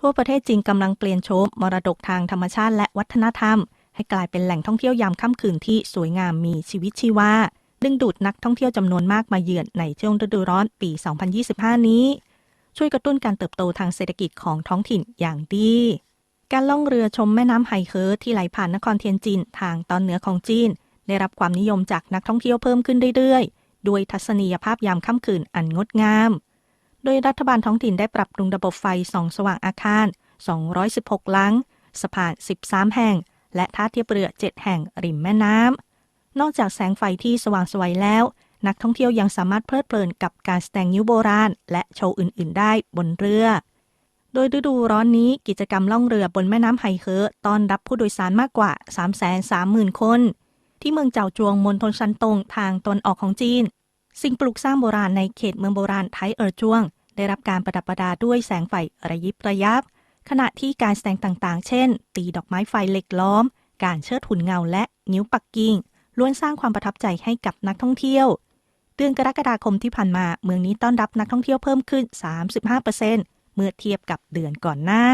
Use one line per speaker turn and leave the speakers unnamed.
ทั่วประเทศจีนกำลังเปลี่ยนโฉมมรดกทางธรรมชาติและวัฒนธรรม ให้กลายเป็นแหล่งท่องเที่ยวยามค่ำคืนที่สวยงามมีชีวิตชีวาดึงดูดนักท่องเที่ยวจำนวนมากมาเยือนในช่วงฤดูร้อนปี 2025 นี้ ช่วยกระตุ้นการเติบโตทางเศรษฐกิจของท้องถิ่นอย่างดี การล่องเรือชมแม่น้ำไฮเคอที่ไหลผ่านนครเทียนจินทางตอนเหนือของจีน ได้รับความนิยมจากนักท่องเที่ยวเพิ่มขึ้นเรื่อยๆ ด้วยทัศนียภาพยามค่ำคืนอันงดงาม โดยรัฐบาลท้องถิ่นได้ปรับปรุงระบบไฟส่องสว่างอาคาร 216 หลัง สะพาน 13 แห่ง และท่าเทียบเรือ 7 แห่งริมแม่น้ำ นอกจากแสงไฟที่สว่างสวยแล้ว นักท่องเที่ยวยังสามารถเพลิดเพลินกับการแสดงนิ้วโบราณ และโชว์อื่น ๆ ได้บนเรือ โดยฤดูร้อนนี้กิจกรรมล่องเรือบนแม่น้ำไฮเคอต้อนรับผู้โดยสารมากกว่า 330,000 คน ที่เมืองเจ้าจวงมณฑลชันตงทางตอนออกของจีน สิ่งปลูกสร้างโบราณในเขตเมืองโบราณไทเออร์จวง ได้รับการประดับประดาด้วยแสงไฟระยิบระยับ ขณะที่การแสดงต่างๆ เช่น ตีดอกไม้ไฟเหล็กล้อม การเชิดหุ่นเงาและนิ้วปักกิ่งล้วนสร้างความประทับใจให้กับนักท่องเที่ยว เดือนกรกฎาคมที่ผ่านมา เมืองนี้ต้อนรับนักท่องเที่ยวเพิ่มขึ้น 35%เมื่อเทียบกับเดือนก่อนหน้า